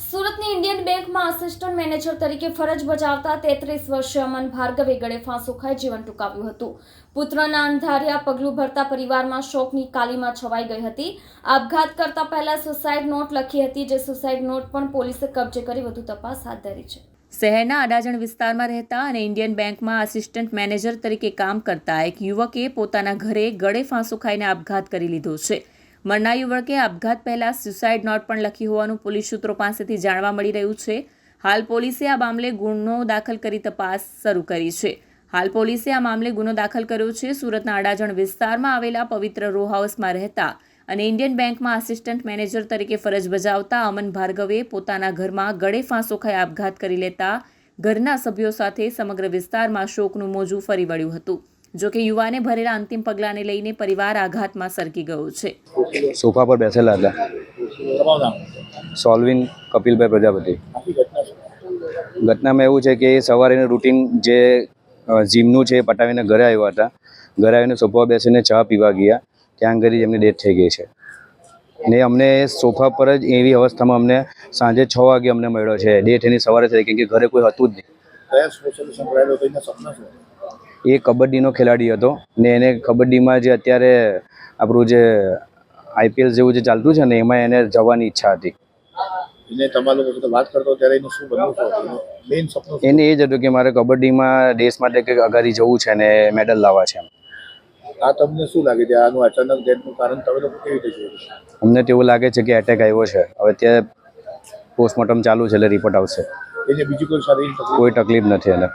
સુરતની ઇન્ડિયન બેંકમાં assistant manager તરીકે ફરજ બજાવતા તેત્રીસ વર્ષીય અમન ભાર્ગવે ગળે ફાંસો ખાઈ જીવન ટૂંકાવ્યું હતું. પુત્રના અંધાર્યા પગલું ભરતા પરિવારમાં શોકની કાલીમાં છવાઈ ગઈ હતી. આપઘાત કરતા પહેલા સુસાઇડ નોટ લખી હતી, જે સુસાઇડ નોટ પણ પોલીસે કબજે કરી વધુ તપાસ હાથ ધરી છે. શહેરના અડાજણ વિસ્તારમાં રહેતા અને ઇન્ડિયન બેંકમાં આસિસ્ટન્ટ મેનેજર તરીકે કામ કરતા એક યુવકે પોતાના ઘરે ગળે ફાંસો ખાઈને આપઘાત કરી લીધો છે. મરનાર યુવકે આપઘાત પહેલાં સ્યુસાઇડ નોટ પણ લખી હોવાનું પોલીસ સૂત્રો પાસેથી જાણવા મળી રહ્યું છે. હાલ પોલીસે આ મામલે ગુનો દાખલ કરી તપાસ શરૂ કરી છે. હાલ પોલીસે આ મામલે ગુનો દાખલ કર્યો છે. સુરતના અડાજણ વિસ્તારમાં આવેલા પવિત્ર રો હાઉસમાં રહેતા અને ઇન્ડિયન બેંકમાં આસિસ્ટન્ટ મેનેજર તરીકે ફરજ બજાવતા અમન ભાર્ગવે પોતાના ઘરમાં ગળે ફાંસો ખાઈ આપઘાત કરી લેતા ઘરના સભ્યો સાથે સમગ્ર વિસ્તારમાં શોકનું મોજું ફરી વળ્યું હતું. જો કે યુવાને ભરેલા અંતિમ પગલાંને લઈને પરિવાર આઘાતમાં સરકી ગયો છે. સોફા પર બેસેલા હતા. સોલ્વિન કપિલભાઈ પ્રજાપતિ. ઘટનામાં એવું છે કે સવારેનું રૂટીન જે જીમનું છે એ પટાવીને ઘરે આવ્યા હતા. ઘરે આવીને સોફા બેસીને ચા પીવા ગયા. ત્યાં આગળ એમની ડેથ થઈ ગઈ છે. ને અમને સોફા પર જ એવી અવસ્થામાં અમને સાંજે છ વાગે અમને મળ્યો છે. ડેથ એની સવારે થઈ કેમ કે ઘરે કોઈ હતું જ નહીં. એ કબડ્ડીનો ખેલાડી હતો. ને એને કબડ્ડીમાં જે અત્યારે આપણું જે આઈપીએલ જેવું જે ચાલતું છે ને એમાં એને જવાની ઈચ્છા હતી. એને તમારા લોકો સાથે વાત કરતો ત્યારે એનું શું બનવું શું મેઇન સપનું એને એ જ હતું કે મારે કબડ્ડીમાં દેશ માટે કંઈક અગાડી જવું છે ને મેડલ લાવવા છે આ તમને શું લાગે છે? આનું અચાનક ડેથનું કારણ તમે લોકો કેવી રીતે જોયું? અમને તો એવું લાગે છે કે એટેક આવ્યો છે. હવે ત્યાં પોસ્ટમોર્ટમ ચાલુ છે એટલે રિપોર્ટ આવશે. એને બીજી કોઈ શારીરિક કોઈ તકલીફ નથી એને.